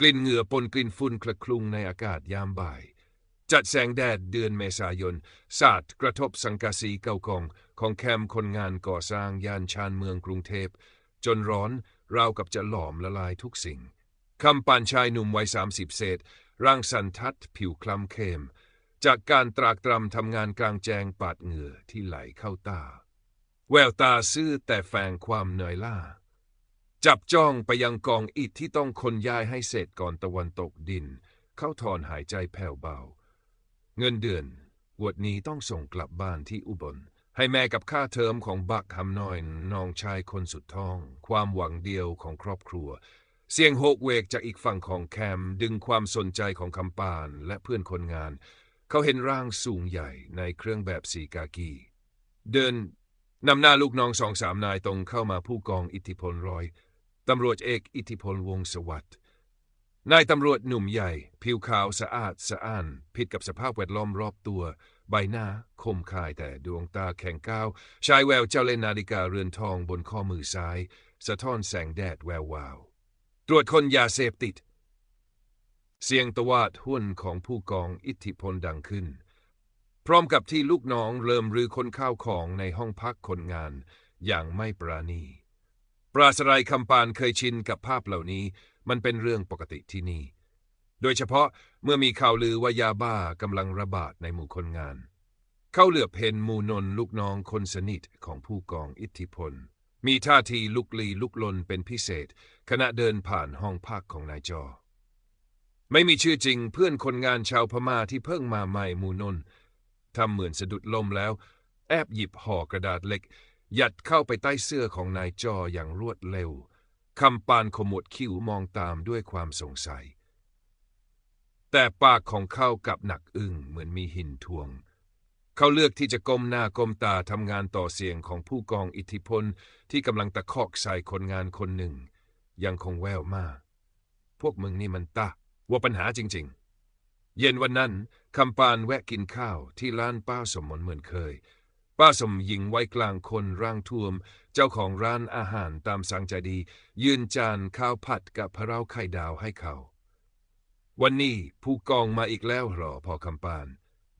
กลิ่นเหงื่อปนกลิ่นฝุ่นคละคลุ้งในอากาศยามบ่าย จัดแสงแดดเดือนเมษายน สาดกระทบสังกะสีเก่ากอง ของแคมป์คนงานก่อสร้างย่านชานเมืองกรุงเทพ จนร้อนราวกับจะหลอมละลายทุกสิ่ง คำปานชายหนุ่มวัยสามสิบเศษ ร่างสันทัดผิวคล้ำเข้ม จากการตรากตรำทำงานกลางแจงปาดเหงื่อที่ไหลเข้าตา แววตาซื่อแต่แฝงความเหนื่อยล้า จับจ้องไปยังกองอิฐที่ต้องคนย้ายให้เสร็จก่อนตะวันตกดิน เข้าถอนหายใจแผ่วเบา เงินเดือนวดนี้ต้องส่งกลับบ้านที่อุบล ให้แม่กับค่าเทอมของบักคำน้อยน้องชายคนสุดท้อง ความหวังเดียวของครอบครัว เสียงโหกเวกจากอีกฝั่งของแคม ดึงความสนใจของคำปานและเพื่อนคนงาน เขาเห็นร่างสูงใหญ่ในเครื่องแบบสีกากี เดินนำหน้าลูกน้องสองสามนายตรงเข้ามาผู้กองอิทธิพลรอย ตำรวจเอกอิทธิพลวงสวัสดิ์นายตำรวจหนุ่มใหญ่ ผิวขาวสะอาดสะอ้านผิดกับสภาพแวดล้อมรอบตัว ใบหน้าคมคายแต่ดวงตาแข็งก้าวชายแววเจ้าเล่นนาฬิกาเรือนทองบนข้อมือซ้าย สะท้อนแสงแดดแวววาว ตรวจคนยาเสพติด เสียงตวาดหุ่นของผู้กองอิทธิพลดังขึ้น พร้อมกับที่ลูกน้องเริ่มรื้อคนข้าวของในห้องพักคนงานอย่างไม่ปราณี ปราศรัยคำปานเคยชินกับภาพเหล่านี้ มันเป็นเรื่องปกติที่นี่ โดยเฉพาะเมื่อมีข่าวลือว่ายาบ้ากำลังระบาดในหมู่คนงาน เขาเหลือบเห็นหมูนนลูกน้องคนสนิทของผู้กองอิทธิพล มีท่าทีลุกลีลุกลนเป็นพิเศษ ขณะเดินผ่านห้องพักของนายจอ ไม่มีชื่อจริงเพื่อนคนงานชาวพม่าที่เพิ่งมาใหม่หมูนนทำเหมือนสะดุดลมแล้ว แอบหยิบห่อกระดาษเล็ก ยัดเข้าไปใต้เสื้อของนายจออย่างรวดเร็ว คำปานขมวดคิ้วมองตามด้วยความสงสัย แต่ปากของเขากับหนักอึ้งเหมือนมีหินทวง เขาเลือกที่จะก้มหน้าก้มตาทำงานต่อเสียงของผู้กองอิทธิพลที่กำลังตะคอกใส่คนงานคนหนึ่ง ยังคงแววมาก พวกมึงนี่มันตะว่าปัญหาจริง ๆ เย็นวันนั้นคำปานแวะกินข้าวที่ร้านป้าสมมนเหมือนเคย ป้าสมหญิงไว้กลางคนร่างท่วม เจ้าของร้านอาหารตามสั่งใจดี ยืนจานข้าวผัดกับพะเราไข่ดาวให้เขา วันนี้ผู้กองมาอีกแล้วหรอพอคำปาน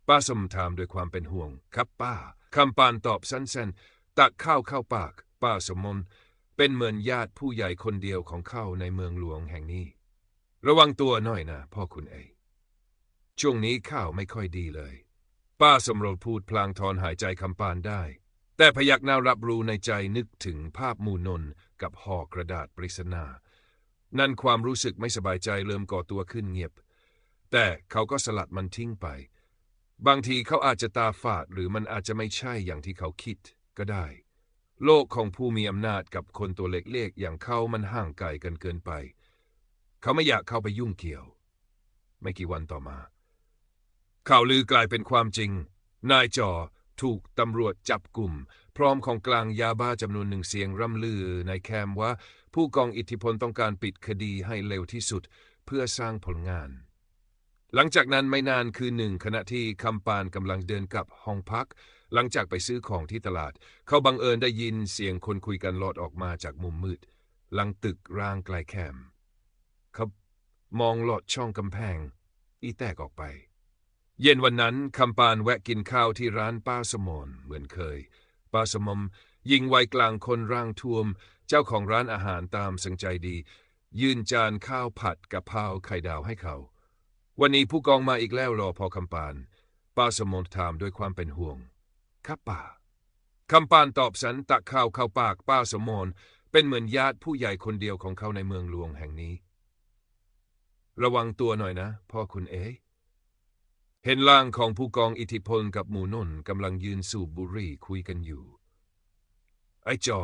ป้าสมถามด้วยความเป็นห่วง ครับป้าคำปานตอบสั้นๆ ตักข้าวเข้าปาก ป้าสมมนเป็นเหมือนญาติผู้ใหญ่คนเดียวของเขาในเมืองหลวงแห่งนี้ ระวังตัวหน่อยนะพ่อคุณเอช่วงนี้ข้าวไม่ค่อยดีเลย ป้าสมรสพูดพลางทอนหายใจคำปานได้ แต่พยักหน้ารับรู้ในใจนึกถึงภาพมูนนกับห่อกระดาษปริศนา นั่นความรู้สึกไม่สบายใจเริ่มก่อตัวขึ้นเงียบ แต่เขาก็สลัดมันทิ้งไป บางทีเขาอาจจะตาฝาดหรือมันอาจจะไม่ใช่อย่างที่เขาคิดก็ได้ โลกของผู้มีอำนาจกับคนตัวเล็กๆอย่างเขามันห่างไกลกันเกินไป เขาไม่อยากเข้าไปยุ่งเกี่ยว ไม่กี่วันต่อมา ข่าวลือกลายเป็นความจริง นายจอถูกตำรวจจับกลุ่ม พร้อมของกลางยาบ้าจำนวนหนึ่งเสียงร่ำลือในแคมว่า ผู้กองอิทธิพลต้องการปิดคดีให้เร็วที่สุด เพื่อสร้างผลงาน หลังจากนั้นไม่นานคือหนึ่งขณะที่คำปานกำลังเดินกลับห้องพัก หลังจากไปซื้อของที่ตลาด เขาบังเอิญได้ยินเสียงคนคุยกันลอดออกมาจากมุมมืด หลังตึกร้างไกลแคมเขามองลอดช่องกำแพง อีแตกออกไป เย็นวันนั้นคำปานแวะกินข้าวที่ร้านป้าสมนเหมือนเคย ป้าสมมยิงไวยกลางคนร่างท่วม เจ้าของร้านอาหารตามสังใจดี ยื่นจานข้าวผัดกะเพราไข่ดาวให้เขา วันนี้ผู้กองมาอีกแล้วรอพอคำปาน ป้าสมนถามด้วยความเป็นห่วง ครับป้าคำปานตอบสันตักข้าวเข้าปากป้าสมนเป็นเหมือนญาติผู้ใหญ่คนเดียวของเขาในเมืองหลวงแห่งนี้ ระวังตัวหน่อยนะ พ่อคุณเอ๋ เห็นร่างของผู้กองอิทธิพลกับหมูนนกำลังยืนสูบบุหรี่คุยกันอยู่ ไอ้จอ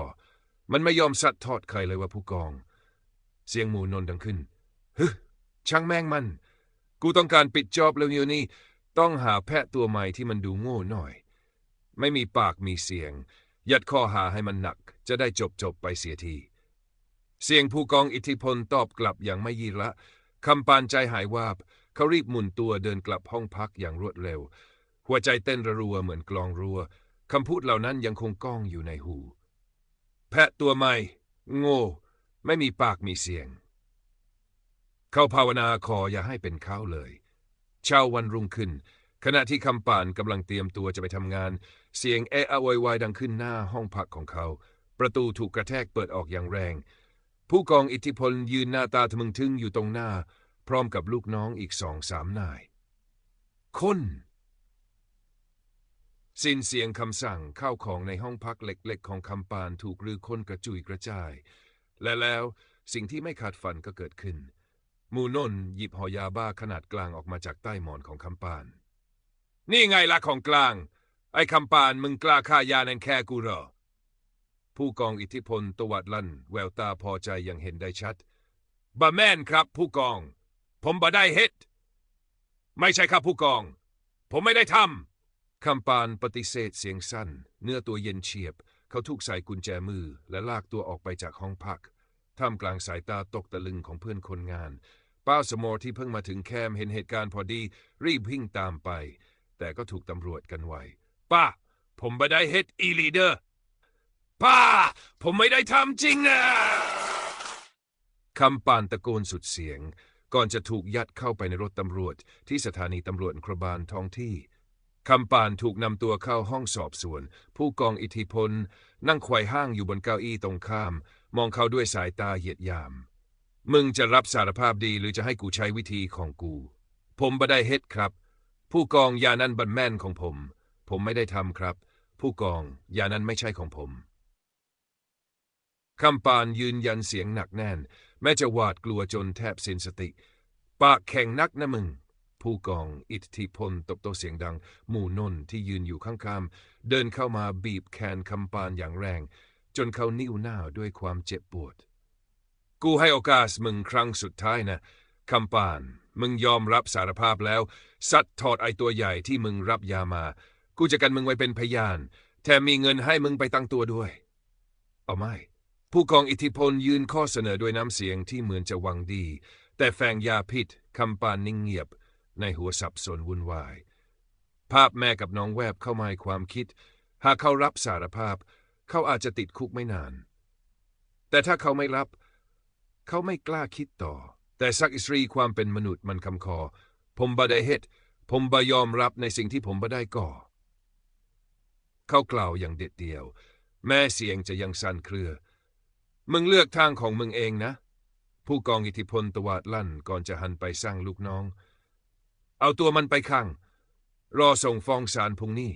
มันไม่ยอมสัดทอดใครเลยว่าผู้กอง เสียงหมูนนดังขึ้นฮึช่างแม่งมัน กูต้องการปิดจอบเร็วๆนี้ ต้องหาแพะตัวใหม่ที่มันดูโง่หน่อย ไม่มีปากมีเสียง ยัดข้อหาให้มันหนัก จะได้จบจบไปเสียที เสียงผู้กองอิทธิพลตอบกลับอย่างไม่ยีละคำปานใจหายวาบ เขารีบหมุนตัวเดินกลับห้องพักอย่างรวดเร็ว หัวใจเต้นระรัวเหมือนกลองรัวคำพูดเหล่านั้นยังคงก้องอยู่ในหู แพะตัวใหม่ โง่ ไม่มีปากมีเสียง เขาภาวนาขออย่าให้เป็นเขาเลย เช้าวันรุ่งขึ้น ขณะที่คำป่านกำลังเตรียมตัวจะไปทำงาน เสียงเอะอะโวยวายดังขึ้นหน้าห้องพักของเขา ประตูถูกกระแทกเปิดออกอย่างแรง ผู้กองอิทธิพลยืนหน้าตาทะมึงทึ่งอยู่ตรงหน้า พร้อมกับลูกน้องอีกสองสามนาย คนสิ้นเสียงคำสั่งเข้าของในห้องพักเล็กๆ ของคำปานถูกลือค้นกระจุยกระจาย และแล้วสิ่งที่ไม่ขาดฝันก็เกิดขึ้น มูนนหยิบหอยาบ้าขนาดกลางออกมาจากใต้หมอนของคำปาน นี่ไงล่ะของกลาง ไอ้คำปานมึงกล้าฆ่ายาแนนแค่กูเหรอ ผู้กองอิทธิพลตวัดลั่น แววตาพอใจอย่างเห็นได้ชัดบะแม่นครับผู้กอง ผมบ่ได้เฮ็ด ไม่ใช่ครับผู้กอง ผมไม่ได้ทำ คำปานปฏิเสธเสียงสั้น เนื้อตัวเย็นเฉียบ เขาถูกใส่กุญแจมือและลากตัวออกไปจากห้องพัก ท่ามกลางสายตาตกตะลึงของเพื่อนคนงาน ป้าสมอที่เพิ่งมาถึงแคมเห็นเหตุการณ์พอดี รีบวิ่งตามไป แต่ก็ถูกตำรวจกันไวป้า ผมไม่ได้เฮ็ดอีลีเดอร์ป้า ผมไม่ได้ทำจริงนะคำปานตะโกนสุดเสียง ก่อนจะถูกยัดเข้าไปในรถตำรวจ ที่สถานีตำรวจครบาลท้องที่คำปานถูกนำตัวเข้าห้องสอบสวน ผู้กองอิทธิพล นั่งไขว่ห้างอยู่บนเก้าอี้ตรงข้าม มองเขาด้วยสายตาเหยียดยาม มึงจะรับสารภาพดีหรือจะให้กูใช้วิธีของกู ผมบ่ได้เฮ็ดครับ ผู้กองยานั้นบันแม่นของผม ผมไม่ได้ทำครับ ผู้กองยานั้นไม่ใช่ของผมคำปานยืนยันเสียงหนักแน่น แม้จะหวาดกลัวจนแทบสิ้นสติ ปากแข็งนักนะมึง ผู้กองอิทธิพลตบโตเสียงดัง หมู่นนที่ยืนอยู่ข้างๆเดินเข้ามาบีบแขนคำปานอย่างแรง จนเขานิ่วหน้าด้วยความเจ็บปวด กูให้โอกาสมึงครั้งสุดท้ายนะคำปาน มึงยอมรับสารภาพแล้ว สัตว์ถอดไอตัวใหญ่ที่มึงรับยามา กูจะกันมึงไว้เป็นพยานแถมมีเงินให้มึงไปตั้งตัวด้วย เอาไม่ ผู้กองอิทธิพลยืนข้อเสนอด้วยน้ำเสียงที่เหมือนจะหวังดี แต่แฝงยาพิษคำปานนิ่งเงียบ ในหัวสับสนวุ่นวาย ภาพแม่กับน้องแวบเข้ามาในความคิด หากเขารับสารภาพ เขาอาจจะติดคุกไม่นาน แต่ถ้าเขาไม่รับ เขาไม่กล้าคิดต่อ แต่สักอิสรีความเป็นมนุษย์มันคำคอ ผมบ่ได้เฮ็ดผมบ่ยอมรับในสิ่งที่ผมบ่ได้ก่อ เขากล่าวอย่างเด็ดเดี่ยว แม่เสียงจะยังสั่นเครือ มึงเลือกทางของมึงเองนะ ผู้กองอิทธิพลตวาดลั่นก่อนจะหันไปสร้างลูกน้อง เอาตัวมันไปขัง รอส่งฟ้องศาลพรุ่งนี้